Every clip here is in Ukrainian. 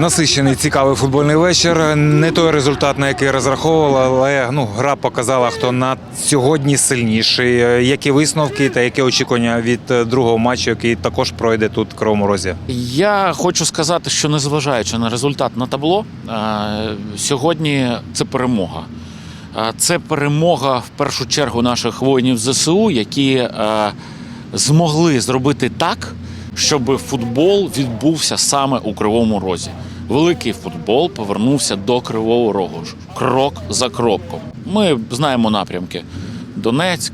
Насичений цікавий футбольний вечір. Не той результат, на який розраховували, але ну, гра показала, хто на сьогодні сильніший. Які висновки та які очікування від е, другого матчу, який також пройде тут в Кривому Розі? Я хочу сказати, що незважаючи на результат на табло, е, сьогодні це перемога. Е, Це перемога в першу чергу наших воїнів ЗСУ, які змогли зробити так, щоб футбол відбувся саме у Кривому Розі. Великий футбол повернувся до Кривого Рогу крок за кроком. Ми знаємо напрямки: Донецьк,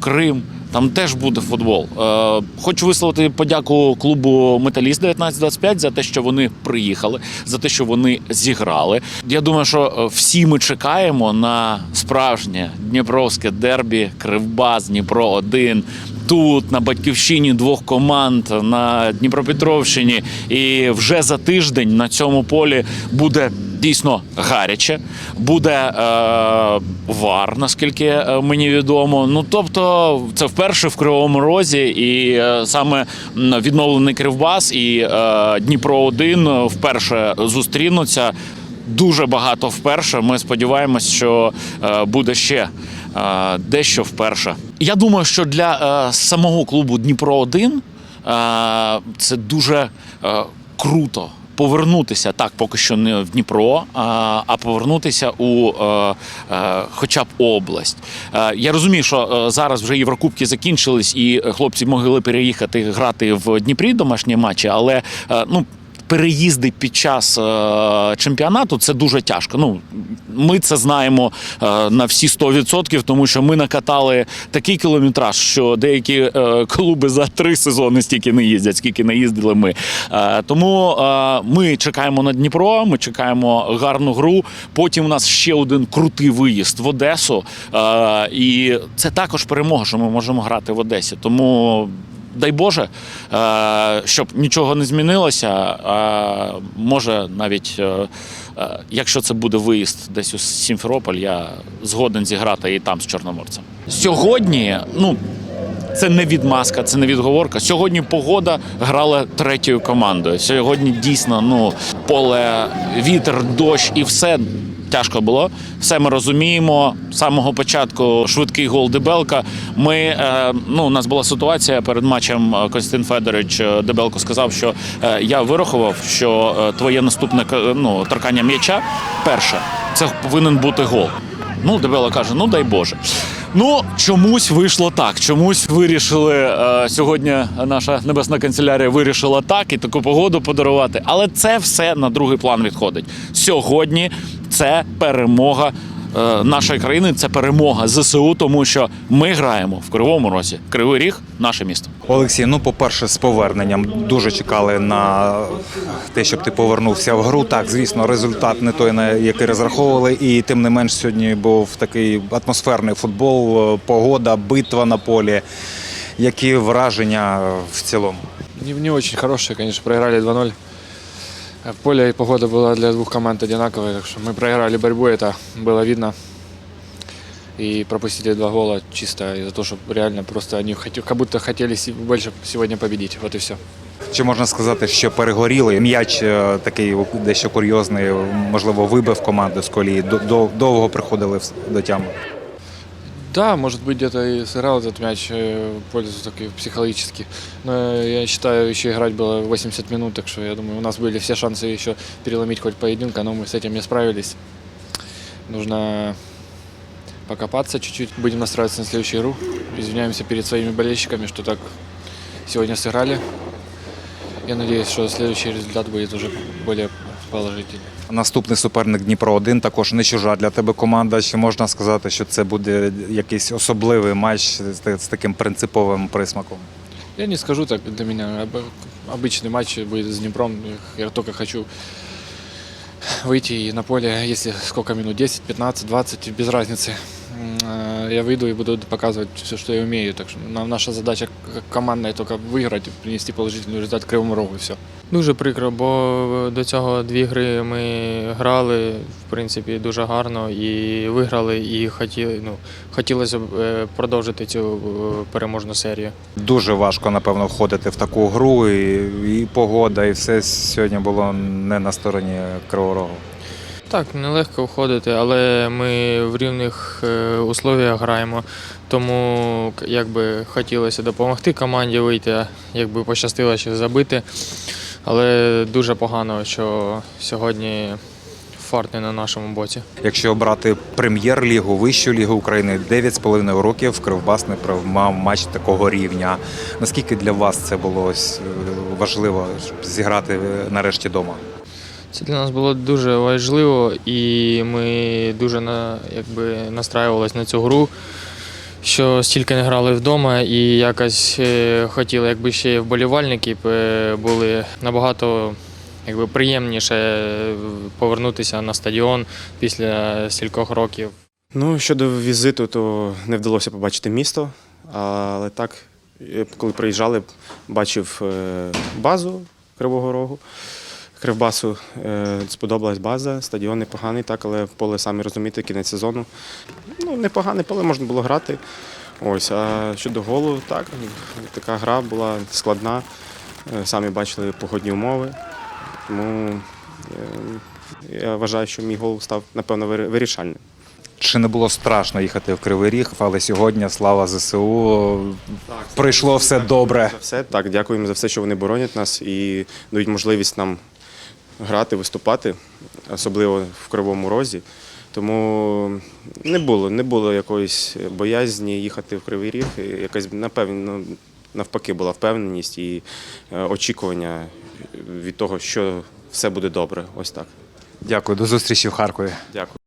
Крим. Там теж буде футбол. Е, хочу висловити подяку клубу Металіст 1925 за те, що вони приїхали, за те, що вони зіграли. Я думаю, що е, всі ми чекаємо на справжнє дніпровське дербі, Кривбас, Дніпро 1 Тут на батьківщині двох команд на Дніпропетровщині, і вже за тиждень на цьому полі буде дійсно гаряче. Буде е, вар, наскільки е, мені відомо. Ну тобто, це вперше в Кривому Розі, і е, саме відновлений Кривбас і е, Дніпро 1 вперше зустрінуться. Дуже багато вперше. Ми сподіваємось, що е, буде ще дещо вперше. Я думаю, що для е, самого клубу Дніпро 1 е, це дуже е, круто. Повернутися так, поки що не в Дніпро, а, повернутися у хоча б область. Я розумію, що зараз вже Єврокубки закінчились, і хлопці могли переїхати грати в Дніпрі домашні матчі, але ну. Переїзди під час е, чемпіонату це дуже тяжко. Ну ми це знаємо е, на всі 100%, тому що ми накатали такий кілометраж, що деякі е, клуби за три сезони стільки не їздять, скільки не їздили ми. Тому ми чекаємо на Дніпро, ми чекаємо гарну гру. Потім у нас ще один крутий виїзд в Одесу. І це також перемога, що ми можемо грати в Одесі. Тому дай Боже, е, щоб нічого не змінилося. А може навіть, е, е, якщо це буде виїзд десь у Сімферополь, я згоден зіграти і там з Чорноморцем. Сьогодні, ну. Це не відмазка, це не відговорка. Сьогодні погода грала третьою командою. Сьогодні дійсно ну поле, вітер, дощ і все тяжко було. Все ми розуміємо. З самого початку швидкий гол Дебелка. Ми е, ну у нас була ситуація перед матчем. е, Костянтин Федорович е, Дебелко сказав, що я вирахував, що твоє наступне ну, торкання м'яча перше це повинен бути гол. Ну, Дебело каже: ну дай Боже. Ну, чомусь вийшло так. Чомусь вирішили сьогодні. Наша небесна канцелярія вирішила так і таку погоду подарувати. Але це все на другий план відходить. Сьогодні це перемога е, нашої країни, це перемога ЗСУ, тому що ми граємо в Кривому Розі. Кривий Ріг наше місто. Олексій, ну по-перше, з поверненням дуже чекали на те, щоб ти повернувся в гру. Так, звісно, результат не той, на який розраховували, і тим не менш сьогодні був такий атмосферний футбол, е, погода, битва на полі. Які враження в цілому? Не, не очень хорошие, конечно, проиграли 2-0. Э, Поле и погода была для двух команд одинаковые, так что мы проиграли борьбу, это было видно. И пропустили два гола чисто из-за того, что реально просто они хотели, как будто хотели се- больше сегодня победить. Вот и все. Чи можна сказати, що перегоріли? М'яч е, такий дещо курйозний, можливо, вибив команду з колії. До- до- Довго приходили в- до тями. Да, может быть, где-то и сыграл этот мяч э, в пользу таки психологически. Но я считаю, еще играть было 80 минут, так что я думаю, у нас были все шансы еще переломить хоть поединка, но мы с этим не справились. Нужно покопаться чуть-чуть. Будем настраиваться на следующую игру. Извиняемся перед своими болельщиками, что так сегодня сыграли. Я надеюсь, что следующий результат будет уже более положительный. Наступний суперник Дніпро 1 також не чужа для тебе команда. Чи можна сказати, що це буде якийсь особливий матч з та- з таким принциповим присмаком? Я не скажу так для меня. Об- Обычный матч будет с Днепром. Я только хочу выйти и на поле, если сколько минут, 10, 15, 20, без разницы. м, э, я выйду и буду показывать все, что я умею. Так что нам наша задача как командная только выиграть и принести положительный результат Кривому Рогу и все. Дуже прикро, бо до цього дві гри ми грали, в принципі, дуже гарно і виграли, і хотіли, ну, хотілося б е, продовжити цю е, переможну серію. Дуже важко, напевно, входити в таку гру, і, і погода, і все сьогодні було не на стороні Кривого Рогу. Так, нелегко входити, але ми в рівних е, условіях граємо, тому якби хотілося допомогти команді вийти, якби пощастило ще забити. Але дуже погано, що сьогодні фарт не на нашому боці. Якщо брати прем'єр-лігу, вищу лігу України, 9,5 років Кривбас не приймав матч такого рівня. Наскільки для вас це було е, важливо зіграти е, нарешті вдома? Це для нас було дуже важливо, і ми дуже на, якби, настраювалися на цю гру, що стільки не грали вдома, і якось е, хотіли, якби ще вболівальники е, були набагато якби, приємніше е, повернутися на стадіон після стількох років. Ну, щодо візиту, то не вдалося побачити місто, але так, коли приїжджали, бачив базу Кривого Рогу. Кривбасу е, сподобалась база, стадіон непоганий, так, але поле самі розумієте, кінець сезону. Ну, непогане поле можна було грати. Ось, а щодо голу, так, така гра була складна. Е, Самі бачили погодні умови. Тому е, я вважаю, що мій гол став, напевно, вирішальним. Чи не було страшно їхати в Кривий Ріг, але сьогодні слава ЗСУ пройшло все добре. За все так, дякуємо за все, що вони боронять нас і дають можливість нам грати, виступати, особливо в Кривому Розі. Тому не було, не було якоїсь боязні їхати в Кривий Ріг. Якась напевно, навпаки, була впевненість і е, очікування від того, що все буде добре. Ось так. Дякую, до зустрічі в Харкові. Дякую.